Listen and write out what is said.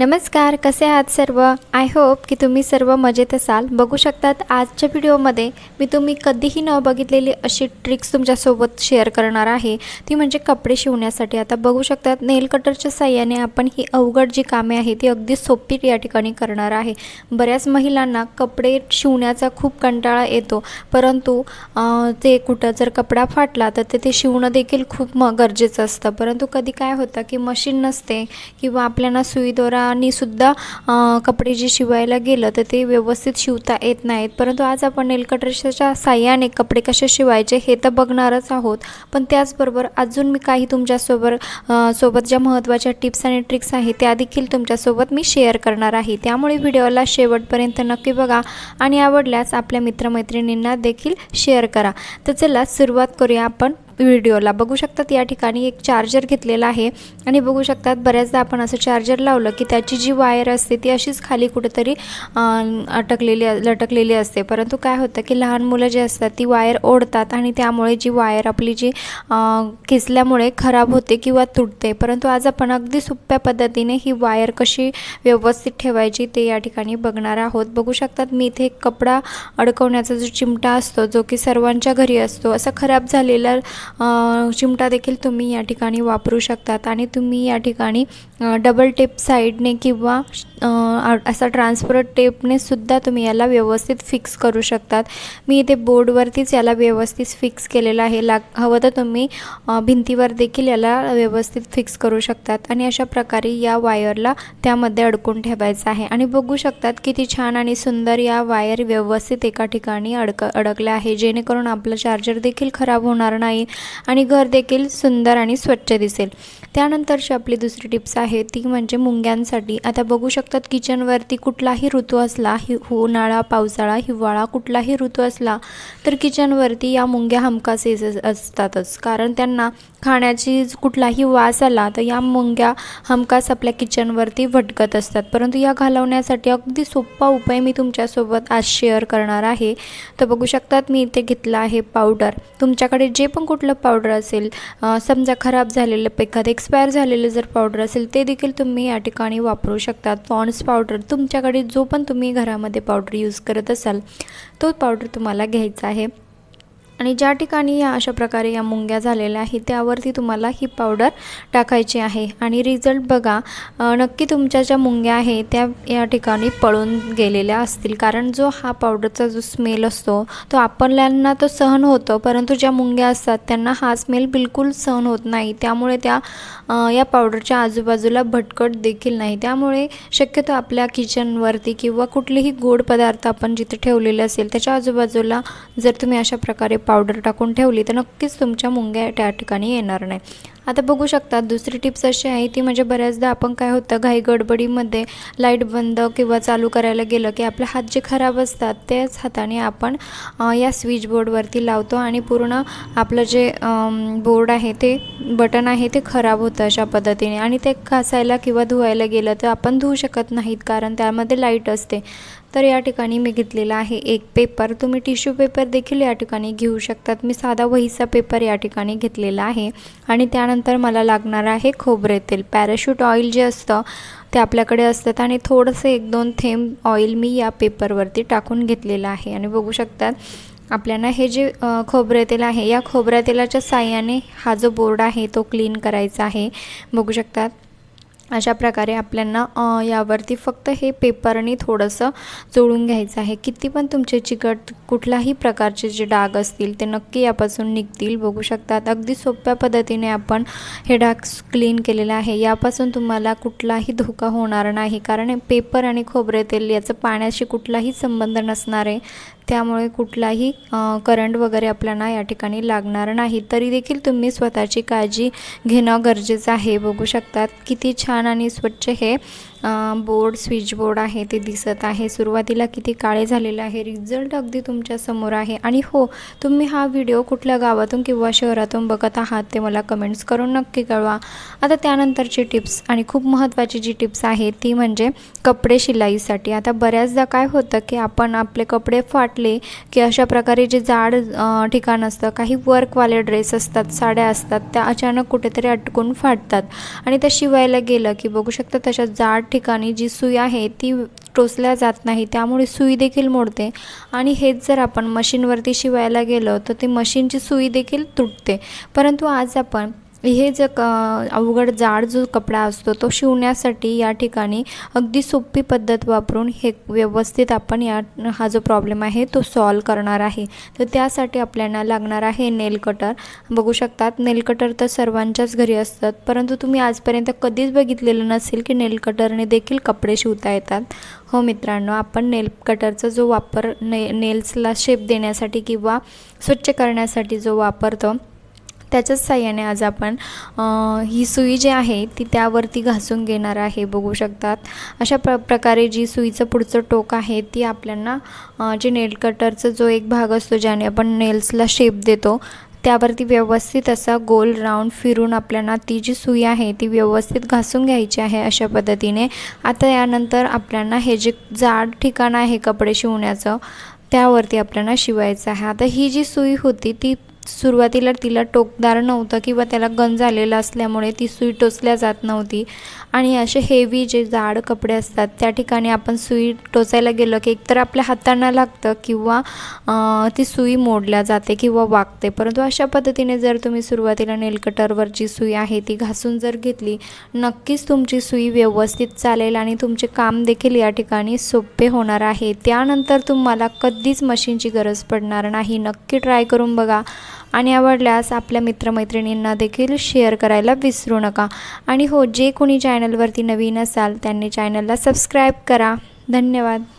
नमस्कार कसे आहात सर्व? आय होप की तुम्ही सर्व मजेत असाल. बघू शकतात आजच्या व्हिडिओमध्ये मी तुम्ही कधीही न बघितलेली अशी ट्रिक्स तुमच्यासोबत शेअर करणार आहे. ती म्हणजे कपडे शिवण्यासाठी. आता बघू शकतात नेल कटरच्या साह्याने आपण ही अवघड जी कामे आहे ती अगदी सोपी या ठिकाणी करणार आहे. बऱ्याच महिलांना कपडे शिवण्याचा खूप कंटाळा येतो. परंतु ते कुठं जर कपडा फाटला तर ते ते शिवणं देखील खूप म गरजेचं असतं. परंतु कधी काय होतं की मशीन नसते किंवा आपल्याला सुईदोरा सुद्धा कपडे जे शिवायला गेलं तर ते व्यवस्थित शिवता येत नाहीत. परंतु आज आपण नेल साह्याने कपडे कसे शिवायचे हे तर बघणारच आहोत. पण त्याचबरोबर अजून मी काही तुमच्यासोबत सोबत ज्या महत्त्वाच्या टिप्स आणि ट्रिक्स आहेत त्या देखील तुमच्यासोबत मी शेअर करणार आहे. त्यामुळे व्हिडिओला शेवटपर्यंत नक्की बघा आणि आवडल्यास आपल्या मित्रमैत्रिणींना देखील शेअर करा. तर चला सुरुवात करूया आपण. व्हिडिओला बघू शकतात. या ठिकाणी एक चार्जर घेतलेला आहे. आणि बघू शकतात बऱ्याचदा आपण असं चार्जर लावलं की त्याची जी वायर असते ती अशीच खाली कुठेतरी अटकलेली लटकलेली असते. परंतु काय होतं की लहान मुलं जे असतात ती वायर ओढतात आणि त्यामुळे जी वायर आपली जी खेचल्यामुळे खराब होते किंवा तुटते. परंतु आज आपण अगदी सोप्या पद्धतीने ही वायर कशी व्यवस्थित ठेवायची ते या ठिकाणी बघणार आहोत. बघू शकतात मी इथे एक कपडा अडकवण्याचा जो चिमटा असतो जो की सर्वांच्या घरी असतो असा खराब झालेला चिमटा देखील तुम्ही या ठिकाणी वापरू शकतात आणि तुम्ही या ठिकाणी डबल टेप साईडने किंवा असा ट्रान्सपरंट टेपने सुद्धा तुम्ही याला व्यवस्थित फिक्स करू शकतात. मी इथे बोर्डवरतीच याला व्यवस्थित फिक्स केलेलं आहे. लाग हवं तर तुम्ही भिंतीवर देखील याला व्यवस्थित फिक्स करू शकतात आणि अशा प्रकारे या वायरला त्यामध्ये अडकून ठेवायचं आहे. आणि बघू शकतात किती छान आणि सुंदर या वायर व्यवस्थित एका ठिकाणी अडक अडकल्या आहे. जेणेकरून आपलं चार्जर देखील खराब होणार नाही. आणि घर देखील सुंदर आणि स्वच्छ दिसेल. त्यानंतरची आपली दुसरी टिप्स आहे ती म्हणजे मुंग्यांसाठी. आता बघू शकतात किचनवरती कुठलाही ऋतू असला हि उन्हाळा पावसाळा हिवाळा कुठलाही ऋतू असला तर किचनवरती या मुंग्या हमखास येत असतातच. कारण त्यांना खाण्याची कुठलाही वास आला तर या मुंग्या हमखास आपल्या किचनवरती भटकत असतात. परंतु या घालवण्यासाठी अगदी सोपा उपाय मी तुमच्यासोबत आज शेअर करणार आहे. तर बघू शकतात मी इथे घेतलं आहे पावडर तुमच्याकडे जे पण कुठलं पावडर असेल? समजा खराब झालेलं एखादं एक्सपायर झालेलं जर पावडर असेल ते देखील तुम्ही या ठिकाणी वापरू शकतात पॉन्ड्स पावडर तुमच्याकडे जो पण तुम्ही घरामध्ये पावडर यूज करत असाल तो पावडर तुम्हाला घ्यायचा आहे. आणि ज्या ठिकाणी या अशा प्रकारे या मुंग्या झालेल्या आहेत त्यावरती तुम्हाला ही पावडर टाकायची आहे. आणि रिझल्ट बघा नक्की तुमच्या ज्या मुंग्या आहेत त्या या ठिकाणी पळून गेलेल्या असतील. कारण जो हा पावडरचा जो स्मेल असतो तो आपल्याला तो सहन होतो. परंतु ज्या मुंग्या असतात त्यांना हा स्मेल बिलकुल सहन होत नाही. त्यामुळे त्या या पावडरच्या आजूबाजूला भटकट देखील नाही. त्यामुळे शक्यतो आपल्या किचनवरती किंवा कुठलेही गोड पदार्थ आपण जिथे ठेवलेले असेल त्याच्या आजूबाजूला जर तुम्ही अशा प्रकारे पावडर टाकून ठेवली तर नक्कीच तुमच्या मुंग्या त्या ठिकाणी येणार नाही. आता बघू शकता दुसरी टिप्स अशी आहे ती म्हणजे बऱ्याचदा आपण काय होतं घाई गडबडीमध्ये लाइट बंद किंवा चालू करायला गेलं की आपले हात जे खराब असतात त्याच हाताने आपण या स्विच बोर्डवरती लावतो आणि पूर्ण आपलं जे बोर्ड आहे ते बटन आहे ते खराब होतं अशा पद्धतीने. आणि ते घासायला किंवा धुवायला गेलं तर आपण धुवू शकत नाहीत कारण त्यामध्ये लाइट असते. तर या ठिकाणी मी घेतलेला आहे एक पेपर तुम्ही टिश्यू पेपर देखील या ठिकाणी घेऊ शकतात. मी साधा वहीचा पेपर या ठिकाणी घेतलेला आहे. आणि त्यानंतर मला लागणार आहे खोबरे तेल. पॅराशूट ऑइल जे असतं ते आपल्याकडे असतात आणि थोडंसं एक दोन थेंब ऑइल मी या पेपरवरती टाकून घेतलेलं आहे. आणि बघू शकतात आपल्याला हे जे खोबरे तेल आहे या खोबऱ्या तेलाच्या साह्याने हा जो बोर्ड आहे तो क्लीन करायचा आहे. बघू शकतात. अशा प्रकारे आपल्यांना यावरती फक्त हे पेपरनी थोडंसं जोडून घ्यायचं आहे. किती पण तुमचे चिकट कुठल्याही प्रकारचे जे डाग असतील ते नक्की यापासून निघतील. बघू शकतात अगदी सोप्या पद्धतीने आपण हे डाग क्लीन केलेलं आहे. यापासून तुम्हाला कुठलाही धोका होणार नाही. कारण पेपर आणि खोबरे तेल याचं पाण्याशी कुठलाही संबंध नसणार आहे. त्यामुळे कुठलाही करंट वगैरे आपल्याला या ठिकाणी लागणार नाही. तरी देखील तुम्ही स्वतःची काळजी घेणं गरजेचं आहे. बघू शकतात किती छान आणि स्वच्छ हे बोर्ड स्विच बोर्ड आहे ते दिसत आहे. सुरुवातीला किती काळे झालेले आहे. रिझल्ट अगदी तुमच्यासमोर आहे. आणि हो तुम्ही हा व्हिडिओ कुठल्या गावातून किंवा शहरातून बघत आहात ते मला कमेंट्स करून नक्की कळवा. आता त्यानंतरची टिप्स आणि खूप महत्त्वाची जी टिप्स आहे ती म्हणजे कपडे शिलाईसाठी. आता बऱ्याचदा काय होतं की आपण आपले कपडे फाटले की अशा प्रकारे जे जाड ठिकाण असतं काही वर्कवाले ड्रेस असतात साड्या असतात त्या अचानक कुठेतरी अटकून फाटतात. आणि त्या शिवायला गेलं की बघू शकता तशा जाड ठिकाणी जी सुई आहे ती टोचल्या जात नाही त्यामुळे सुई देखील मोडते. आणि हेच जर आपण मशीनवरती शिवायला गेलो तर ती मशीनची सुई देखील तुटते. परंतु आज आपण हे जे क अवघड जाड जो कपडा असतो तो शिवण्यासाठी या ठिकाणी अगदी सोपी पद्धत वापरून हे व्यवस्थित आपण या हा जो प्रॉब्लेम आहे तो सॉल्व करणार आहे. तर त्यासाठी आपल्याला लागणार आहे नेल कटर बघू शकतात नेल कटर तर सर्वांच्याच घरी असतात परंतु तुम्ही आजपर्यंत कधीच बघितलेलं नसेल की नेल कटरने देखील कपडे शिवता येतात. हो मित्रांनो आपण नेल कटरचा जो वापर ने नेल्सला शेप देण्यासाठी किंवा स्वच्छ करण्यासाठी जो वापरतो त्याच्याच साह्याने आज आपण ही सुई जी आहे ती त्यावरती घासून घेणार आहे बघू शकतात. अशा प्र प्रकारे जी सुईचं पुढचं टोक आहे ती आपल्याला जे नेल कटरचा जो एक भाग असतो ज्याने आपण नेल्सला शेप देतो त्यावरती व्यवस्थित असा गोल राऊंड फिरून आपल्याला ती जी सुई आहे ती व्यवस्थित घासून घ्यायची आहे अशा पद्धतीने. आता यानंतर आपल्याला हे जे जाड ठिकाण आहे कपडे शिवण्याचं त्यावरती आपल्याला शिवायचं आहे. आता ही जी सुई होती ती सुरुवातीला तिला टोकदार नव्हतं किंवा त्याला गंज आलेला असल्यामुळे ती सुई टोचल्या जात नव्हती. आणि असे हेवी जे जाड कपडे असतात त्या ठिकाणी आपण सुई टोचायला गेलं की एकतर आपल्या हातांना लागतं किंवा ती सुई मोडल्या जाते किंवा वागते. परंतु अशा पद्धतीने जर तुम्ही सुरुवातीला नेलकटरवर जी सुई आहे ती घासून जर घेतली नक्कीच तुमची सुई व्यवस्थित चालेल आणि तुमचे काम देखील या ठिकाणी सोपे होणार आहे. त्यानंतर तुम्हाला कधीच मशीनची गरज पडणार नाही. नक्की ट्राय करून बघा. आणि आवडल्यास आपल्या मित्रमैत्रिणींना देखील शेअर करायला विसरू नका. आणि हो जे कोणी चॅनलवरती नवीन असाल त्यांनी चॅनलला सबस्क्राईब करा. धन्यवाद.